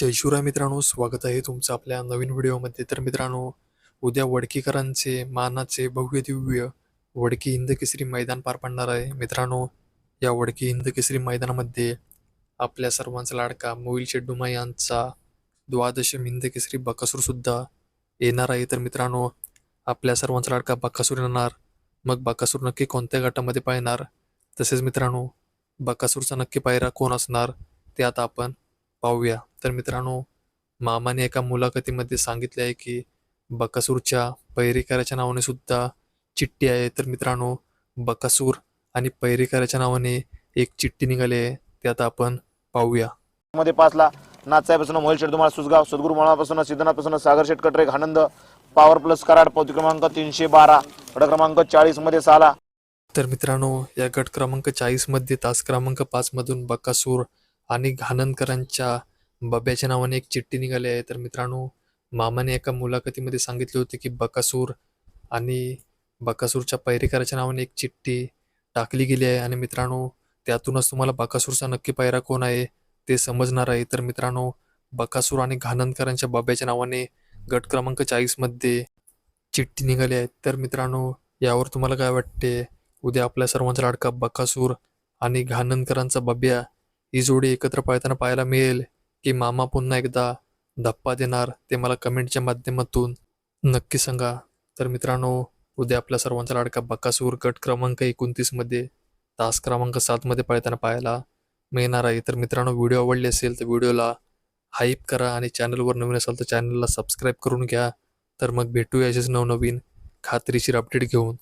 जय शिवराय मित्रांनो स्वागत आहे तुमचं आपल्या नवीन व्हिडिओमध्ये. तर मित्रांनो उद्या वडकीकरांचे मानाचे भव्य दिव्य वडकी हिंद केसरी मैदान पार पडणार आहे. मित्रांनो या वडकी हिंद केसरी मैदानामध्ये आपल्या सर्वांचा लाडका मोहिल शेड्डुमा यांचा द्वादशम हिंद केसरी बकासूरसुद्धा येणार आहे. तर मित्रांनो आपल्या सर्वांचा लाडका बकासूर येणार. मग बकासूर नक्की कोणत्या गटामध्ये पाहणार? तसेच मित्रांनो बकासूरचा नक्की पायरा कोण असणार? ते आता आपण पाहूया. तर मित्रांनो मामाने एका मुलाखतीमध्ये सांगितले आहे की बकासूरच्या पैरेकराच्या नावाने सुद्धा चिठ्ठी आहे. तर मित्रांनो बकासूर आणि पैरेकराच्या नावाने एक चिठ्ठी निघाली आहे. ते आता आपण पाहूया. मध्ये पाचला नाथसाहेबपासून मोहिल शेठ तुम्हाला सुसगाव सद्गुरू मळापासून सिद्धनाथपासून सागर शेठ कटरेक आनंद पॉवर प्लस कराड पावती क्रमांक तीनशे बारा गड क्रमांक चाळीसमध्ये साला तर मित्रांनो या गट क्रमांक चाळीसमध्ये तास क्रमांक पाचमधून बकासूर आणि घाणनकरांच्या बब्याच्या नावाने एक चिठ्ठी निघाली आहे. तर मित्रांनो मामाने एका मुलाखतीमध्ये सांगितले होते की बकासूर आणि बकासूरच्या पैरेकराच्या नावाने एक चिठ्ठी टाकली गेली आहे. आणि मित्रांनो त्यातूनच तुम्हाला बकासूरचा नक्की पायरा कोण आहे ते समजणार आहे. तर मित्रांनो बकासूर आणि घाणनकरांच्या बाब्याच्या नावाने गट क्रमांक चाळीसमध्ये चिठ्ठी निघाली आहे. तर मित्रांनो यावर तुम्हाला काय वाटते? उद्या आपल्या सर्वांचा लाडका बकासूर आणि घाणनकरांचा बब्या ही जोडी एकत्र पाळताना पाहायला मिळेल. की मामा पुन्हा एकदा धप्पा देणार ते मला कमेंटच्या माध्यमातून नक्की सांगा. तर मित्रांनो उद्या आपल्या सर्वांचा लाडका बकासूर गट क्रमांक एकोणतीसमध्ये तास क्रमांक सातमध्ये पळताना पाहायला मिळणार आहे. तर मित्रांनो व्हिडिओ आवडले असेल तर व्हिडिओला हाईप करा आणि चॅनलवर नवीन असाल तर चॅनलला सबस्क्राईब करून घ्या. तर मग भेटूया असेच नवनवीन खात्रीशीर अपडेट घेऊन.